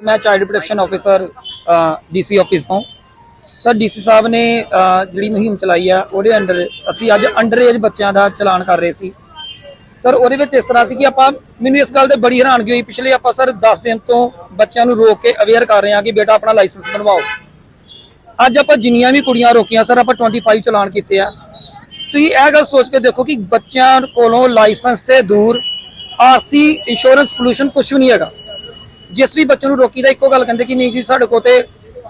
ਮੈਂ child protection officer DC office ਤੋਂ। Sir DC ਸਾਹਿਬ ਨੇ ਜਿਹੜੀ ਮੁਹਿੰਮ ਚਲਾਈ ਆ, ਉਹਦੇ ਅੰਡਰ ਅਸੀਂ ਅੱਜ ਅੰਡਰ ਏਜ ਬੱਚਿਆਂ ਦਾ ਚਲਾਨ ਕਰ ਰਹੇ ਸੀ। ਸਰ ਉਹਦੇ ਵਿੱਚ ਇਸ ਤਰ੍ਹਾਂ ਸੀ ਕਿ ਆਪਾਂ, ਮੈਨੂੰ ਇਸ ਗੱਲ ਤੇ ਬੜੀ ਹੈਰਾਨਗੀ ਹੋਈ। ਪਿਛਲੇ ਆਪਾਂ ਸਰ 10 ਦਿਨ ਤੋਂ ਬੱਚਿਆਂ ਨੂੰ ਰੋਕ ਕੇ ਅਵੇਅਰ ਕਰ ਰਹੇ ਹਾਂ ਕਿ ਬੇਟਾ ਆਪਣਾ ਲਾਇਸੈਂਸ ਬਣਵਾਓ। ਅੱਜ ਆਪਾਂ ਜਿੰਨੀਆਂ ਵੀ ਕੁੜੀਆਂ ਰੋਕੀਆਂ ਸਰ ਆਪਾਂ 25 ਚਲਾਨ ਕੀਤੇ ਆ। ਤੁਸੀਂ ਇਹ ਗੱਲ ਸੋਚ ਕੇ ਦੇਖੋ ਕਿ ਬੱਚਿਆਂ ਕੋਲੋਂ ਲਾਇਸੈਂਸ ਤੇ ਦੂਰ ਆਰਸੀ ਇੰਸ਼ੋਰੈਂਸ ਪੋਲੂਸ਼ਨ ਕੁਝ ਵੀ ਨਹੀਂ ਹੈਗਾ। ਜਿਸ ਵੀ ਬੱਚੇ ਨੂੰ ਰੋਕੀ ਦਾ ਇੱਕੋ ਗੱਲ ਕਹਿੰਦੇ ਕਿ ਨਹੀਂ ਜੀ ਸਾਡੇ ਕੋਲ ਤੇ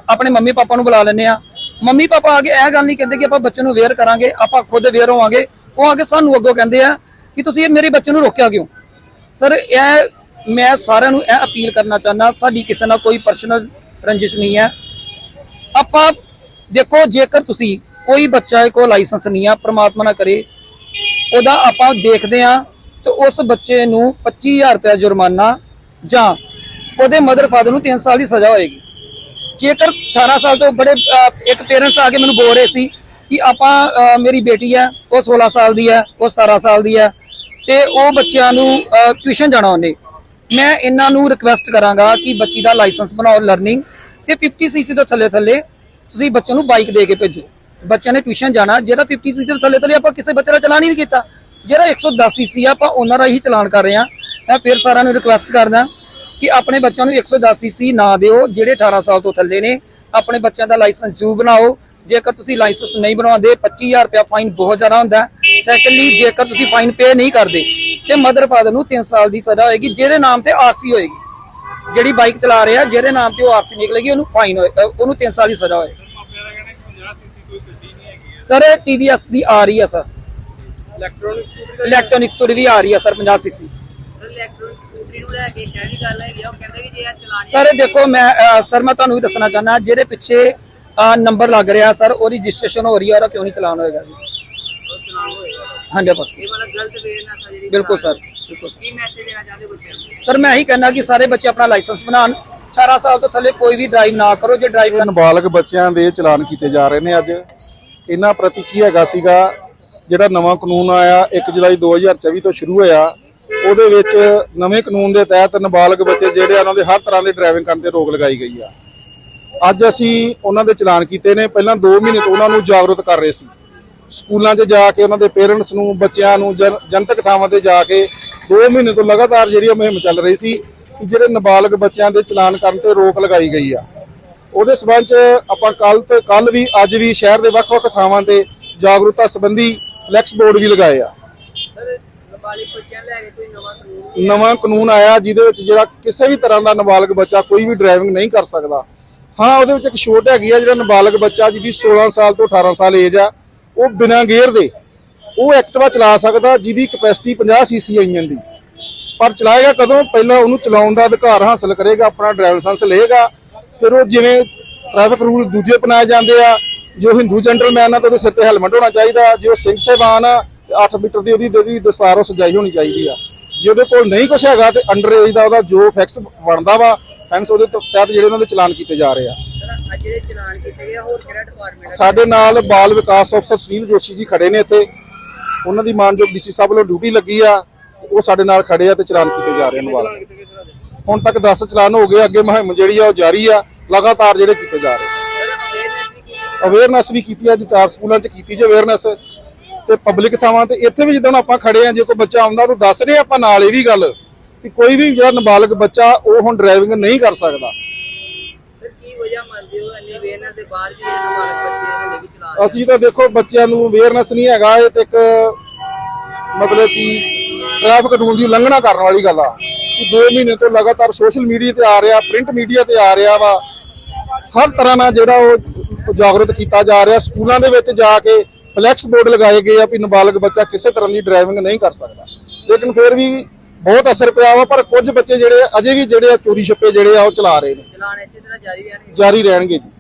ਆਪਣੇ ਮੰਮੀ ਪਾਪਾ ਨੂੰ ਬੁਲਾ ਲੈਂਦੇ ਆ ਮੰਮੀ ਪਾਪਾ ਆ ਕੇ ਇਹ ਗੱਲ ਨਹੀਂ ਕਹਿੰਦੇ ਕਿ ਆਪਾਂ ਬੱਚੇ ਨੂੰ ਅਵੇਅਰ ਕਰਾਂਗੇ, ਆਪਾਂ ਖੁਦ ਅਵੇਅਰ ਹੋਵਾਂਗੇ। ਉਹ ਆ ਕੇ ਸਾਨੂੰ ਅੱਗੋਂ ਕਹਿੰਦੇ ਆ ਕਿ ਤੁਸੀਂ ਇਹ ਮੇਰੇ ਬੱਚੇ ਨੂੰ ਰੋਕਿਆ ਕਿਉਂ? ਸਰ, ਇਹ ਮੈਂ ਸਾਰਿਆਂ ਨੂੰ ਇਹ ਅਪੀਲ ਕਰਨਾ ਚਾਹੁੰਦਾ, ਸਾਡੀ ਕਿਸੇ ਨਾਲ ਕੋਈ ਪਰਸਨਲ ਰੰਜਿਸ਼ ਨਹੀਂ ਹੈ। ਆਪਾਂ ਦੇਖੋ, ਜੇਕਰ ਤੁਸੀਂ ਕੋਈ ਬੱਚਾ ਕੋ ਲਾਇਸੈਂਸ ਨਹੀਂ ਆ, ਪ੍ਰਮਾਤਮਾ ਨਾ ਕਰੇ, ਉਹਦਾ ਆਪਾਂ ਦੇਖਦੇ ਆ ਤੇ ਉਸ ਬੱਚੇ ਨੂੰ 25000 ਰੁਪਏ ਜੁਰਮਾਨਾ ਜਾਂ ਉਹਦੇ ਮਦਰ ਫਾਦਰ ਨੂੰ 3 ਸਾਲ ਦੀ ਸਜ਼ਾ ਹੋਏਗੀ। ਜੇਕਰ 18 ਸਾਲ ਤੋਂ ਬੜੇ ਇੱਕ ਪੇਰੈਂਟਸ ਆ ਕੇ ਮੈਨੂੰ ਬੋਲ ਰਹੇ ਸੀ ਕਿ ਆਪਾਂ ਮੇਰੀ ਬੇਟੀ ਹੈ, ਉਹ 16 ਸਾਲ ਦੀ ਹੈ, ਉਹ 17 ਸਾਲ ਦੀ ਹੈ, ਤੇ ਉਹ ਬੱਚਿਆਂ ਨੂੰ ਟਿਊਸ਼ਨ ਜਾਣਾ ਉਹਨੇ। ਮੈਂ ਇਹਨਾਂ ਨੂੰ ਰਿਕਵੈਸਟ ਕਰਾਂਗਾ ਕਿ ਬੱਚੀ ਦਾ ਲਾਇਸੈਂਸ ਬਣਾਓ ਲਰਨਿੰਗ ਤੇ 50 ਸੀਸੀ ਤੋਂ ਥੱਲੇ ਥੱਲੇ ਤੁਸੀਂ ਬੱਚੇ ਨੂੰ ਬਾਈਕ ਦੇ ਕੇ ਭੇਜੋ। ਬੱਚਿਆਂ ਨੇ ਟਿਊਸ਼ਨ ਜਾਣਾ, ਜਿਹੜਾ 50 ਸੀਸੀ ਤੋਂ ਥੱਲੇ ਥੱਲੇ ਆਪਾਂ ਕਿਸੇ ਬੱਚੇ ਦਾ ਚਲਾਨ ਹੀ ਨਹੀਂ ਕੀਤਾ। ਜਿਹੜਾ 110 ਸੀਸੀ ਆ, ਆਪਾਂ ਉਹਨਾਂ ਦਾ ਹੀ ਚਲਾਨ ਕਰ ਰਹੇ ਆ ਮੈਂ ਫਿਰ ਸਾਰਿਆਂ ਨੂੰ ਰਿਕਵੈਸਟ ਕਰਦਾ ਕਿ ਆਪਣੇ ਬੱਚਿਆਂ ਨੂੰ 110 ਸੀਸੀ ਨਾ ਦਿਓ ਜਿਹੜੇ 18 ਸਾਲ ਤੋਂ ਥੱਲੇ ਨੇ ਆਪਣੇ ਬੱਚਿਆਂ ਦਾ ਲਾਇਸੈਂਸ ਜ਼ਰੂਰ ਬਣਾਓ। ਜੇਕਰ ਤੁਸੀਂ ਲਾਇਸੈਂਸ ਨਹੀਂ ਬਣਾਉਂਦੇ 25000 ਰੁਪਇਆ ਫਾਈਨ ਬਹੁਤ ਜ਼ਿਆਦਾ ਹੁੰਦਾ ਸੈਕੰਡਲੀ ਜੇਕਰ ਤੁਸੀਂ ਫਾਈਨ ਪੇ ਨਹੀਂ ਕਰਦੇ ਤੇ ਮਦਰ ਫਾਦਰ ਨੂੰ 3 ਸਾਲ ਦੀ ਸਜ਼ਾ ਹੋਏਗੀ ਜਿਹਦੇ ਨਾਮ ਤੇ ਆਰਸੀ ਹੋਏਗੀ। ਜਿਹੜੀ ਬਾਈਕ ਚਲਾ ਰਿਹਾ ਜਿਹਦੇ ਨਾਮ ਤੇ ਉਹ ਆਰਸੀ ਨਿਕਲੇਗੀ ਉਹਨੂੰ ਫਾਈਨ ਹੋਏ ਉਹਨੂੰ 3 ਸਾਲ ਦੀ ਸਜ਼ਾ ਹੋਏਗੀ। ਸਰ ਟੀਵੀਐਸ ਦੀ ਆ ਰਹੀ ਹੈ ਸਰ ਇਲੈਕਟ੍ਰੋਨਿਕ ਸਕੂਟਰ ਵੀ ਆ ਰਹੀ ਹੈ ਸਰ 50 ਸੀਸੀ ਇਲੈਕਟ੍ਰੋਨਿਕ ਨੂੰ ਲੈ ਕੇ ਕਹਿ ਦੀ ਗੱਲ ਹੈਗੀ ਆ ਉਹ ਕਹਿੰਦੇ ਕਿ ਜੇ ਇਹ ਚਲਾਣੀ ਸਰ ਦੇਖੋ ਮੈਂ ਸਰ ਮੈਂ ਤੁਹਾਨੂੰ ਵੀ ਦੱਸਣਾ ਚਾਹੁੰਦਾ ਜਿਹਦੇ ਪਿੱਛੇ ਨੰਬਰ ਲੱਗ ਰਿਹਾ ਸਰ ਉਹਦੀ ਰਜਿਸਟ੍ਰੇਸ਼ਨ ਹੋ ਰਹੀ ਹੈ ਉਹਦਾ ਕਿਉਂ ਨਹੀਂ ਚਲਾਨ ਹੋਏਗਾ ਜੀ? ਚਲਾਨ ਹੋਏਗਾ। 100% ਇਹ ਵਾਲਾ ਗਲਤ ਵੇਰ ਨਾ ਜਿਹੜੀ ਬਿਲਕੁਲ ਸਰ ਬਿਲਕੁਲ ਸਰ ਕੀ ਮੈਸੇਜ ਦੇਣਾ ਚਾਹੁੰਦੇ ਬੱਚਿਆਂ ਨੂੰ? ਸਰ ਮੈਂ ਇਹੀ ਕਹਿਣਾ ਕਿ ਸਾਰੇ ਬੱਚੇ ਆਪਣਾ ਲਾਇਸੈਂਸ ਬਣਾਉਣ। 18 ਸਾਲ ਤੋਂ ਥੱਲੇ ਕੋਈ ਵੀ ਡਰਾਈਵ ਨਾ ਕਰੋ ਜੇ ਡਰਾਈਵ ਕਰਨ ਨਾਬਾਲਗ ਬੱਚਿਆਂ ਦੇ ਚਲਾਨ ਕੀਤੇ ਜਾ ਰਹੇ ਨੇ ਅੱਜ। ਇਹਨਾਂ ਪ੍ਰਤੀ ਕੀ ਹੈਗਾ ਸੀਗਾ? ਜਿਹੜਾ ਨਵਾਂ ਕਾਨੂੰਨ ਆਇਆ 1 ਜੁਲਾਈ 2024 ਤੋਂ ਸ਼ੁਰੂ ਹੋਇਆ। ਉਹਦੇ ਵਿੱਚ ਨਵੇਂ ਕਾਨੂੰਨ ਦੇ ਤਹਿਤ ਨਾਬਾਲਗ ਬੱਚੇ ਜਿਹੜੇ ਆ, ਉਹਨਾਂ ਦੇ ਹਰ ਤਰ੍ਹਾਂ ਦੇ ਡਰਾਈਵਿੰਗ ਕਰਨ ਤੇ ਰੋਕ ਲਗਾਈ ਗਈ ਆ। ਅੱਜ ਅਸੀਂ ਉਹਨਾਂ ਦੇ ਚਲਾਨ ਕੀਤੇ ਨੇ। ਪਹਿਲਾਂ 2 ਮਹੀਨੇ ਤੋਂ ਉਹਨਾਂ ਨੂੰ ਜਾਗਰੂਕ ਕਰ ਰਹੇ ਸੀ। ਸਕੂਲਾਂ 'ਚ ਜਾ ਕੇ, ਉਹਨਾਂ ਦੇ ਪੇਰੈਂਟਸ ਨੂੰ, ਬੱਚਿਆਂ ਨੂੰ, ਜਨ- ਜਨਤਕ ਥਾਵਾਂ ਤੇ ਜਾ ਕੇ 2 ਮਹੀਨੇ ਤੋਂ ਲਗਾਤਾਰ ਜਿਹੜੀ ਉਹ ਮੁਹਿੰਮ ਚੱਲ ਰਹੀ ਸੀ ਕਿ ਜਿਹੜੇ ਨਾਬਾਲਗ ਬੱਚਿਆਂ ਦੇ ਚਲਾਨ ਕਰਨ ਤੇ ਰੋਕ ਲਗਾਈ ਗਈ ਆ। ਉਹਦੇ ਸਬੰਧ ਚ ਆਪਾਂ ਕੱਲ ਤੇ, ਕੱਲ ਵੀ, ਅੱਜ ਵੀ ਸ਼ਹਿਰ ਦੇ ਵੱਖ-ਵੱਖ ਥਾਵਾਂ ਤੇ ਜਾਗਰੂਕਤਾ ਸੰਬੰਧੀ ਫਲੈਕਸ ਬੋਰਡ ਵੀ ਲਗਾਏ ਆ। ਨਾਬਾਲਿਗ ਬੱਚਿਆਂ ਲੈ ਕੇ ਕੋਈ ਨਵਾਂ ਕਾਨੂੰਨ ਨਵਾਂ ਕਾਨੂੰਨ ਆਇਆ ਜਿਹਦੇ ਵਿੱਚ ਜਿਹੜਾ ਕਿਸੇ ਵੀ ਤਰ੍ਹਾਂ ਦਾ ਨਾਬਾਲਗ ਬੱਚਾ ਕੋਈ ਵੀ ਡਰਾਈਵਿੰਗ ਨਹੀਂ ਕਰ ਸਕਦਾ। ਹਾਂ, ਉਹਦੇ ਵਿੱਚ ਇੱਕ ਛੋਟ ਹੈਗੀ ਆ ਜਿਹੜਾ ਨਾਬਾਲਗ ਬੱਚਾ ਜਿਹਦੀ 16 ਸਾਲ ਤੋਂ 18 ਸਾਲ ਏਜ ਆ, ਉਹ ਬਿਨਾਂ ਗੇਅਰ ਦੇ ਉਹ ਐਕਟਿਵਾ ਚਲਾ ਸਕਦਾ ਜਿਹਦੀ ਕਪੈਸਿਟੀ 50 ਸੀਸੀ ਇੰਜਨ ਦੀ। ਪਰ ਚਲਾਏਗਾ ਕਦੋਂ? ਪਹਿਲਾਂ ਉਹਨੂੰ ਚਲਾਉਣ ਦਾ ਅਧਿਕਾਰ ਹਾਸਲ ਕਰੇਗਾ, ਆਪਣਾ ਡਰਾਈਵਰ ਲਾਇਸੈਂਸ ਲਏਗਾ, ਫਿਰ ਉਹ ਜਿਵੇਂ ਟ੍ਰੈਫਿਕ ਰੂਲ ਦੂਜੇ ਅਪਣਾਏ ਜਾਂਦੇ ਆ, ਜੋ ਹਿੰਦੂ ਜੈਂਟਲਮੈਨ ਆ ਤਾਂ ਉਹਦੇ ਸਿਰ ਤੇ ਹੈਲਮਟ ਹੋਣਾ ਚਾਹੀਦਾ, ਜੋ ਸਿੰਘ ਸਾਹਿਬਾਨ ਆ 8 ਮੀਟਰ ਦੀ ਉਹਦੀ ਜਿਹੜੀ ਦਸਤਾਰ ਉਹ ਸਜਾਈ ਹੋਣੀ ਚਾਹੀਦੀ ਆ। ਜੇ ਉਹਦੇ ਕੋਲ ਨਹੀਂ ਕੁਝ ਹੈਗਾ ਤੇ ਅੰਡਰ ਏਜ ਦਾ ਉਹਦਾ ਜੋ ਫੈਕਸ ਬਣਦਾ ਵਾ ਫੈਂਸ ਉਹਦੇ ਤਹਿਤ ਜਿਹੜੇ ਉਹਨਾਂ ਦੇ ਚਲਾਨ ਕੀਤੇ ਜਾ ਰਹੇ ਆ। ਸਾਡੇ ਨਾਲ ਬਾਲ ਵਿਕਾਸ ਅਫਸਰ ਸੁਨੀਲ ਜੋਸ਼ੀ ਜੀ ਖੜੇ ਨੇ ਇੱਥੇ। ਉਹਨਾਂ ਦੀ ਮਾਨਯੋਗ ਡੀਸੀ ਸਾਹਿਬ ਵੱਲੋਂ ਡਿਊਟੀ ਲੱਗੀ ਆ ਉਹ ਸਾਡੇ ਨਾਲ ਖੜੇ ਆ ਤੇ ਚਲਾਨ ਕੀਤੇ ਜਾ ਰਹੇ ਨੇ ਵਾਲ ਹੁਣ ਤੱਕ 10 ਚਲਾਨ ਹੋ ਗਏ ਅੱਗੇ ਮੁਹਿੰਮ ਜਿਹੜੀ ਆ ਉਹ ਜਾਰੀ ਆ। ਲਗਾਤਾਰ ਜਿਹੜੇ ਕੀਤੇ ਜਾ ਰਹੇ ਅਵੇਅਰਨੈਸ ਵੀ ਕੀਤੀ ਆ? ਅੱਜ ਚਾਰ ਸਕੂਲਾਂ 'ਚ ਕੀਤੀ ਜੇ ਅਵੇਅਰਨੈਸ ਤੇ ਪਬਲਿਕ ਥਾਵਾਂ ਤੇ ਇੱਥੇ ਵੀ ਜਦੋਂ ਆਪਾਂ ਖੜੇ ਆ ਜੇ ਕੋਈ ਬੱਚਾ ਆਉਂਦਾ ਉਹਨੂੰ ਦੱਸ ਰਹੇ ਆਪਾਂ ਨਾਲ ਇਹ ਵੀ ਗੱਲ ਕਿ ਕੋਈ ਵੀ ਜਿਹੜਾ ਨਾਬਾਲਗ ਬੱਚਾ ਉਹ ਹੁਣ ਡਰਾਈਵਿੰਗ ਨਹੀਂ ਕਰ ਸਕਦਾ। ਅਸੀਂ ਤਾਂ ਦੇਖੋ ਬੱਚਿਆਂ ਨੂੰ ਅਵੇਅਰਨੈਸ ਨਹੀਂ ਹੈਗਾ ਇਹ ਤੇ ਇੱਕ ਮਤਲਬ ਕਿ ਟ੍ਰੈਫਿਕ ਰੂਲ ਦੀ ਉਲੰਘਣਾ ਕਰਨ ਵਾਲੀ ਗੱਲ ਆ। ਕਿ 2 ਮਹੀਨੇ ਤੋਂ ਲਗਾਤਾਰ ਸੋਸ਼ਲ ਮੀਡੀਆ ਤੇ ਆ ਰਿਹਾ ਪ੍ਰਿੰਟ ਮੀਡੀਆ ਤੇ ਆ ਰਿਹਾ ਵਾ। ਹਰ ਤਰ੍ਹਾਂ ਨਾਲ ਜਿਹੜਾ ਉਹ ਜਾਗਰੂਕ ਕੀਤਾ ਜਾ ਰਿਹਾ ਸਕੂਲਾਂ ਦੇ ਵਿੱਚ ਜਾ ਕੇ ਫਲੈਕਸ ਬੋਰਡ ਲਗਾਏ ਗਏ ਆ ਵੀ ਨਾਬਾਲਗ ਬੱਚਾ ਕਿਸੇ ਤਰ੍ਹਾਂ ਦੀ ਡਰਾਈਵਿੰਗ ਨਹੀਂ ਕਰ ਸਕਦਾ। ਲੇਕਿਨ ਫਿਰ ਵੀ ਬਹੁਤ ਅਸਰ ਪਿਆ ਵਾ ਪਰ ਕੁਝ ਬੱਚੇ ਜਿਹੜੇ ਅਜੇ ਵੀ ਜਿਹੜੇ ਆ ਚੋਰੀ ਛੱਪੇ ਜਿਹੜੇ ਆ ਉਹ ਚਲਾ ਰਹੇ ਨੇ। ਚਲਾਨ ਇਸੇ ਤਰ੍ਹਾਂ ਜਾਰੀ ਰਹਿਣਗੇ। ਜਾਰੀ ਰਹਿਣਗੇ ਜੀ।